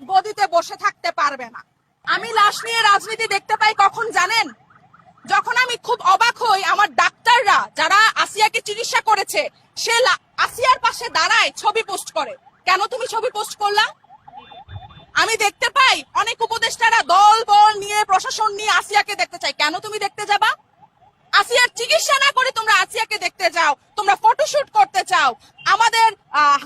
গদিতে বসে থাকতে পারবে না। আমি লাশ নিয়ে রাজনীতি দেখতে পাই কখন জানেন? যখন আমি খুব অবাক হই, আমার ডাক্তাররা যারা আসিয়াকে চিকিৎসা করেছে, সে আসিয়ার পাশে দাঁড়ায় ছবি পোস্ট করে। কেন তুমি ছবি পোস্ট করলা? আমি দেখতে পাই অনেক উপদেষ্টারা দল, বল নিয়ে, প্রশাসন নিয়ে আসিয়াকে দেখতে চাই কেন তুমি দেখতে যাবা? আসিয়ার চিকিৎসা না করে তোমরা আসিয়াকে দেখতে যাও, তোমরা ফটোশুট করতে চাও। আমাদের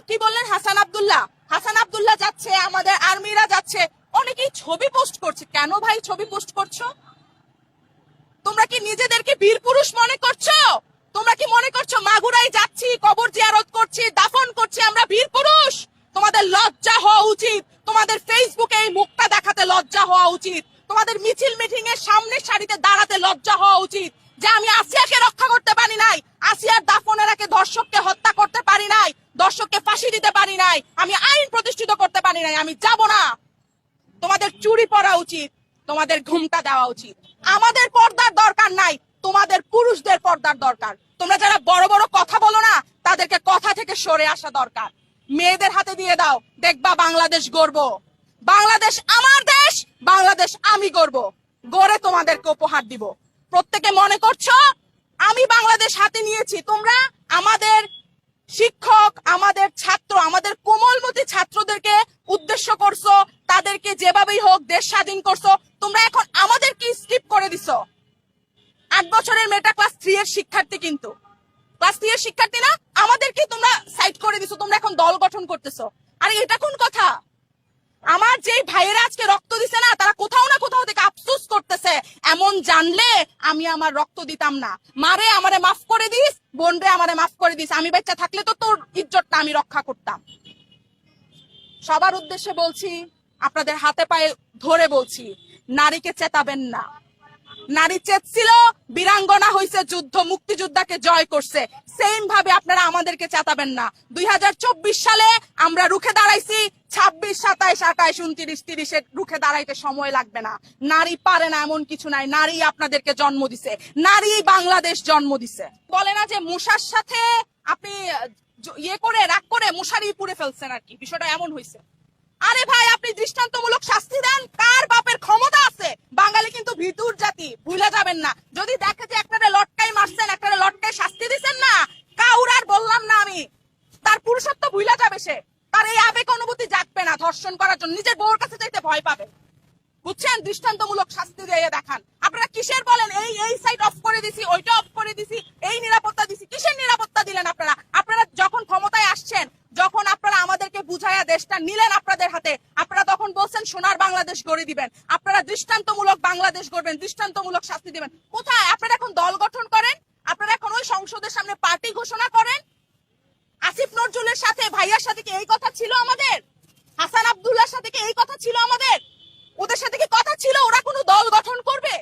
কি বললেন হাসান আবদুল্লাহ? হাসান আব্দুল্লাহ যাচ্ছে, আমাদের আর্মিরা যাচ্ছে। অনেকেই ছবি পোস্ট করছে। কেন ভাই ছবি পোস্ট করছ? তোমরা কি নিজেদেরকে বীর পুরুষ মনে করছ? তোমরা কি মনে করছ মাগুরাই যাচ্ছি, কবর জিয়ারত করছি, দাফন করছি, আমরা বীর পুরুষ? তোমাদের লজ্জা হওয়া উচিত। তোমাদের ফেসবুকে এই মুখটা দেখাতে লজ্জা হওয়া উচিত। তোমাদের মিছিল মিটিং এর সামনের সারিতে দাঁড়াতে লজ্জা হওয়া উচিত। যে আমি আসিয়াকে রক্ষা করতে পারি নাই, আসিয়ার দাফনের আগে দর্শককে হত্যা করতে পারি নাই, দর্শককে ফাঁসি দিতে পারি নাই, আমি আইন পারি নাই, আমি যাব না। তোমাদের চুরি পরা উচিত, তোমাদের ঘুমটা দেওয়া উচিত। আমাদের পর্দার দরকার নাই, তোমাদের পুরুষদের পর্দার দরকার। তোমরা যারা বড় বড় কথা বলো না, তাদেরকে কথা থেকে সরে আসা দরকার। মেয়েদের হাতে দিয়ে দাও, দেখবা বাংলাদেশ গর্ব। বাংলাদেশ আমার দেশ, বাংলাদেশ আমি গর্ব। গড়ে তোমাদেরকে উপহার দিব। প্রত্যেকে মনে করছ, আমি বাংলাদেশ হাতে নিয়েছি। তোমরা আমাদের শিক্ষক, আমাদের ছাত্র, আমাদের কোমলমতি ছাত্রদেরকে উদ্দেশ্য করছ, তাদেরকে যেভাবেই হোক দেশ স্বাধীন করছ, তোমরা এখন আমাদেরকে স্কিপ করে দিছো। আট বছরের মেয়েটা ক্লাস থ্রি এর শিক্ষার্থী কিন্তু। ক্লাস থ্রি এর শিক্ষার্থী না আমাদেরকে তোমরা সাইড করে দিছো, তোমরা এখন দল গঠন করতেছো। আরে এটা কোন কথা? আমার যে ভাইয়েরা আজকে রক্ত দিছে না, তারা কোথাও না কোথাও থেকে আফসোস করতেছে। এমন জানলে আমি আমার রক্ত দিতাম না। মারে আমারে মাফ করে দিস, বোন রে, আমারে মাফ করে দিস। আমি বাচ্চা থাকলে তো তোর ইজ্জতটা আমি রক্ষা করতাম। সবার উদ্দেশ্যে বলছি, আপনাদের হাতে পায়ে ধরে বলছি, নারীকে চেতাবেন না। নারী চেতছিল বীরাঙ্গনা হইছে যুদ্ধ, মুক্তিযোদ্ধাকে জয় করছে। সেম ভাবে আপনারা আমাদেরকে চেতাবেন না। দুই সালে আমরা রুখে দাঁড়াইছি, ছাব্বিশ, সাতাইশ, আঠাইশ, উনত্রিশ তিরিশে রুখে দাঁড়াইতে সময় লাগবে না। নারী পারে না এমন কিছু নাই, নারী আপনাদেরকে জন্ম দিছে। নারী বাংলাদেশ জন্ম দিছে। বলে না যে মশার সাথে আপনি ইয়ে করে, রাগ করে, মশারি পুড়ে ফেলছেন আর কি। বিষয়টা এমন হয়েছে আরে ভাই, আপনি দৃষ্টান্তমূলক শাস্তি দেন কার বাপের ক্ষমতা আছে। বাঙালি কিন্তু ভিতুর জাতি, ভুলে যাবেন না। যদি দেখে যে একটা লটকাই মারছেন একটা লটকাই শাস্তি দিছেন না কাউরার বললাম না আমি। তার পুরুষত্ব ভুলে যাবে সে। তার এই আবেগ অনুভূতি জাগবে না ধর্ষণ করার জন্য। নিজের বউর কাছে যাইতে ভয় পাবে। বুঝছেন? দৃষ্টান্তমূলক শাস্তি দিয়ে দেখান। আপনারা কিসের বলেন? এই এই সাইড অফ করে দিছি, ওইটা অফ করে দিছি, এই নিরাপত্তা দিছি, কিসের নিরাপত্তা দিলেন আপনারা আপনারা যখন ক্ষমতায় আসছেন যখন আপনারা আমাদেরকে বুঝাইয়া দেশটা নিলেন আপনাদের হাতে আপনারা তখন বলছেন সোনার বাংলাদেশ গড়ে দিবেন। আপনারা দৃষ্টান্তমূলক বাংলাদেশ গড়বেন, দৃষ্টান্তমূলক শাস্তি দিবেন। কোথায়? আপনারা এখন দল গঠন করেন? আপনারা এখন ওই সংসদের সামনে পার্টি ঘোষণা করেন? আসিফ নজরুলের সাথে ভাইয়ার সাথে কি এই কথা ছিল আমাদের? হাসান আবদুল্লার সাথে কি এই কথা ছিল আমাদের? ওদের সাথে কি কথা ছিল? ওরা কোনো দল গঠন করবে?